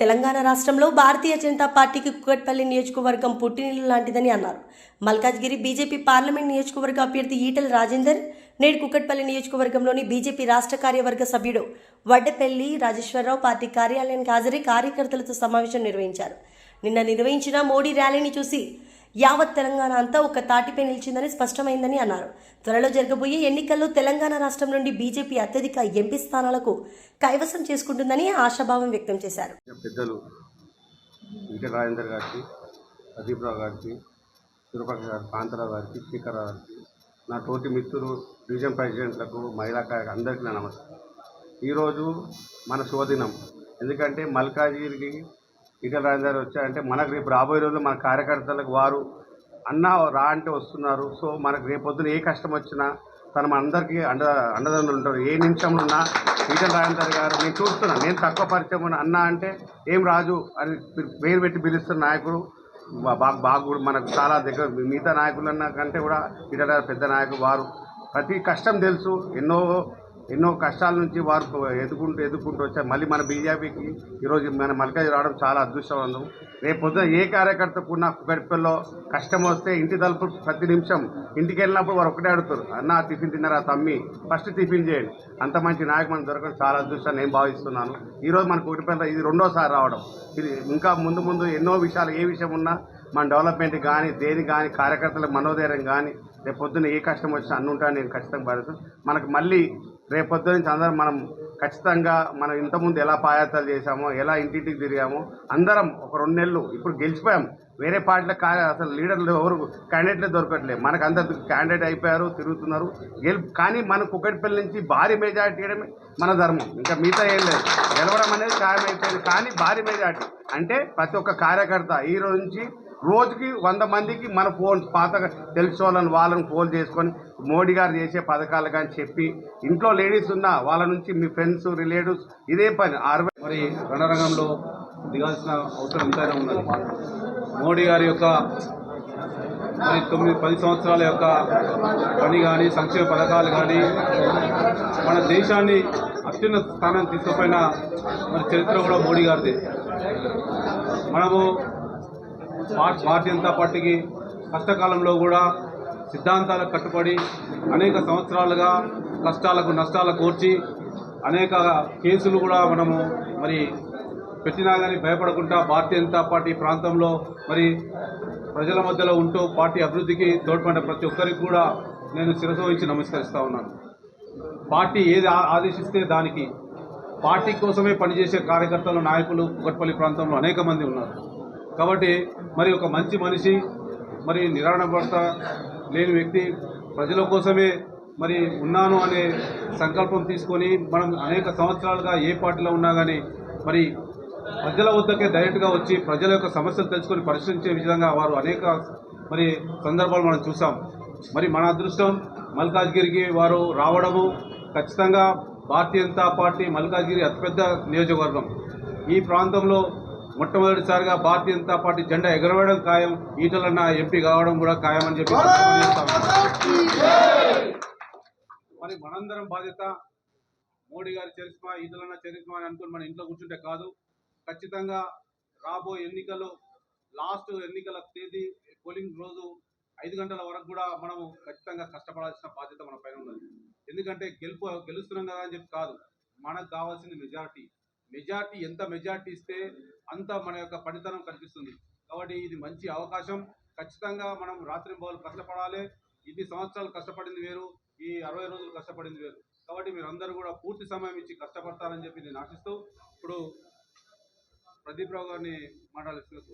తెలంగాణ రాష్ట్రంలో భారతీయ జనతా పార్టీకి కుక్కట్పల్లి నియోజకవర్గం పుట్టినిల్లు లాంటిదని అన్నారు. మల్కాజ్గిరి బీజేపీ పార్లమెంట్ నియోజకవర్గ అభ్యర్థి ఈటెల రాజేందర్ నేడు కుక్కట్పల్లి నియోజకవర్గంలోని బీజేపీ రాష్ట్ర కార్యవర్గ సభ్యుడు వడ్డపల్లి రాజేశ్వరరావు పార్టీ కార్యాలయానికి హాజరై కార్యకర్తలతో సమావేశం నిర్వహించారు. నిన్న నిర్వహించిన మోడీ ర్యాలీని చూసి యావత్ తెలంగాణ అంతా ఒక తాటిపై నిలిచిందని స్పష్టమైందని అన్నారు. త్వరలో జరగబోయే ఎన్నికల్లో తెలంగాణ రాష్ట్రం నుండి బీజేపీ అత్యధిక ఎంపీ స్థానాలకు కైవసం చేసుకుంటుందని ఆశాభావం వ్యక్తం చేశారు. పెద్దలు ఈటెల రాజేందర్ గారికి ప్రదీప్ గారికి తిరుపతి గారి కాంతరావు గారికి స్పీకర్ గారికి నా తోటి మిత్రులు డివిజన్ ప్రెసిడెంట్లకు మహిళా కార్య అందరికీ నా నమస్కారం. ఈరోజు మన శోధినం ఎందుకంటే మల్కాజిగిరికి ఈటల రాజేందర్ వచ్చారంటే మనకు రేపు రాబోయే రోజుల్లో మన కార్యకర్తలకు వారు అన్న రా అంటే వస్తున్నారు. సో మనకు రేపొద్దున ఏ కష్టం వచ్చినా తను మనందరికీ అండ అండదండలు ఉంటారు. ఏ నిమిషంలో ఉన్నా ఈటల రాజేందర్ గారు నేను చూస్తున్నాను నేను తక్కువ పరిచయం ఉన్న అన్న అంటే ఏం రాజు అని పేరు పెట్టి పిలుస్తున్న నాయకుడు బాగా బాగా మనకు చాలా దగ్గర మిగతా నాయకులన్న కంటే కూడా ఈటల పెద్ద నాయకుడు వారు. ప్రతి కష్టం తెలుసు. ఎన్నో ఎన్నో కష్టాల నుంచి వారు ఎదుర్కొంటూ ఎదుర్కొంటూ వచ్చారు. మళ్ళీ మన బీజేపీకి ఈరోజు మన మల్కాజ్ రావడం చాలా అదృష్టవంతం. రేపు పొద్దున ఏ కార్యకర్తకు ఉన్న గడిపల్లో కష్టం వస్తే ఇంటి తలుపు ప్రతి నిమిషం ఇంటికి వెళ్ళినప్పుడు వారు ఒకటే అడుగుతారు. అన్న టిఫిన్ తిన్నారా తమ్మి? ఫస్ట్ టిఫిన్ చేయండి. అంత మంచి నాయకు మనం దొరకడం చాలా అదృష్టం నేను భావిస్తున్నాను. ఈరోజు మన కూటిపల్లి ఇది రెండోసారి రావడం. ఇది ఇంకా ముందు ముందు ఎన్నో విషయాలు ఏ విషయం ఉన్నా మన డెవలప్మెంట్ కానీ దేని కానీ కార్యకర్తల మనోధైర్యం కానీ రేపు పొద్దున్న ఏ కష్టం వచ్చినా అన్నుంటా నేను ఖచ్చితంగా భావిస్తాను మనకు మళ్ళీ రేపొద్దు నుంచి అందరం మనం ఖచ్చితంగా మనం ఇంతకుముందు ఎలా పాయాసాలు చేశామో ఎలా ఇంటింటికి తిరిగామో అందరం ఒక రెండు నెలలు ఇప్పుడు గెలిచిపోయాం. వేరే పార్టీల కా అసలు లీడర్లు ఎవరు క్యాండిడేట్లే దొరకట్లేదు. మనకు అందరు క్యాండిడేట్ అయిపోయారు తిరుగుతున్నారు గెలు కానీ మన కుక్కటిపల్లి నుంచి భారీ మెజార్టీ ఇవ్వడమే మన ధర్మం. ఇంకా మిగతా ఏం లేదు. గెలవడం అనేది ఖాయం అయిపోయింది కానీ భారీ మెజార్టీ. అంటే ప్రతి ఒక్క కార్యకర్త ఈ రోజు నుంచి రోజుకి వంద మందికి మన ఫోన్ పాత తెలిసిన వాళ్ళని వాళ్ళని ఫోన్ చేసుకొని మోడీ గారు చేసే పథకాలు కానీ చెప్పి ఇంట్లో లేడీస్ ఉన్నా వాళ్ళ నుంచి మీ ఫ్రెండ్స్ రిలేటివ్స్ ఇదే పని. అరవై మరి రణరంగంలో దిగాల్సిన అవసరం ఎంతైనా ఉన్నది. మోడీ గారి యొక్క మరి తొమ్మిది పది సంవత్సరాల యొక్క పని కానీ సంక్షేమ పథకాలు కానీ మన దేశాన్ని అత్యున్నత స్థానం తీసుకుపోయిన మన చరిత్ర కూడా మోడీ గారిది. మనము భారతీయ జనతా పార్టీకి కష్టకాలంలో కూడా సిద్ధాంతాలకు కట్టుబడి అనేక సంవత్సరాలుగా కష్టాలకు నష్టాలు కోర్చి అనేక కేసులు కూడా మనము మరి పెట్టినా కానీ భయపడకుండా భారతీయ జనతా పార్టీ ప్రాంతంలో మరి ప్రజల మధ్యలో ఉంటూ పార్టీ అభివృద్ధికి తోడ్పడిన ప్రతి ఒక్కరికి కూడా నేను శిరస వహించి ఉన్నాను. పార్టీ ఏది ఆదేశిస్తే దానికి. పార్టీ కోసమే పనిచేసే కార్యకర్తలు నాయకులు కుకట్పల్లి ప్రాంతంలో అనేక మంది ఉన్నారు. కాబట్టి మరి ఒక మంచి మనిషి మరి నిరాడపడత లేని వ్యక్తి ప్రజల కోసమే మరి ఉన్నాను అనే సంకల్పం తీసుకొని మనం అనేక సంవత్సరాలుగా ఏ పార్టీలో ఉన్నా కానీ మరి ప్రజల వద్దకే డైరెక్ట్గా వచ్చి ప్రజల యొక్క సమస్యలు తెలుసుకొని పరిశీలించే విధంగా వారు అనేక మరి సందర్భాలు మనం చూసాం. మరి మన అదృష్టం మల్కాజ్గిరికి వారు రావడము ఖచ్చితంగా భారతీయ జనతా పార్టీ మల్కాజ్గిరి అతిపెద్ద నియోజకవర్గం. ఈ ప్రాంతంలో మొట్టమొదటిసారిగా భారతీయ జనతా పార్టీ జెండా ఎగరవేయడం ఖాయం. ఈటలన్న ఎంపీ కావడం కూడా ఖాయం అని చెప్పి మరి మనందరం బాధ్యత మోడీ గారి చరిస్మా ఈటలన్న చరిస్మా అని అనుకుని మన ఇంట్లో కూర్చుంటే కాదు. ఖచ్చితంగా రాబోయే ఎన్నికల్లో లాస్ట్ ఎన్నికల తేదీ పోలింగ్ రోజు ఐదు గంటల వరకు కూడా మనము ఖచ్చితంగా కష్టపడాల్సిన బాధ్యత మన పైన ఉన్నది. ఎందుకంటే గెలుపు గెలుస్తున్నాం కదా అని చెప్పి కాదు. మనకు కావాల్సింది మెజార్టీ. మెజార్టీ ఎంత మెజార్టీ ఇస్తే అంత మన యొక్క పనితనం కనిపిస్తుంది. కాబట్టి ఇది మంచి అవకాశం. ఖచ్చితంగా మనం రాత్రి బౌలు కష్టపడాలి. ఇన్ని సంవత్సరాలు కష్టపడింది వేరు ఈ అరవై రోజులు కష్టపడింది వేరు. కాబట్టి మీరు అందరూ కూడా పూర్తి సమయం ఇచ్చి కష్టపడతారని చెప్పి నేను ఆశిస్తూ ఇప్పుడు ప్రదీప్ రావు గారిని మాట్లాడుతున్నారు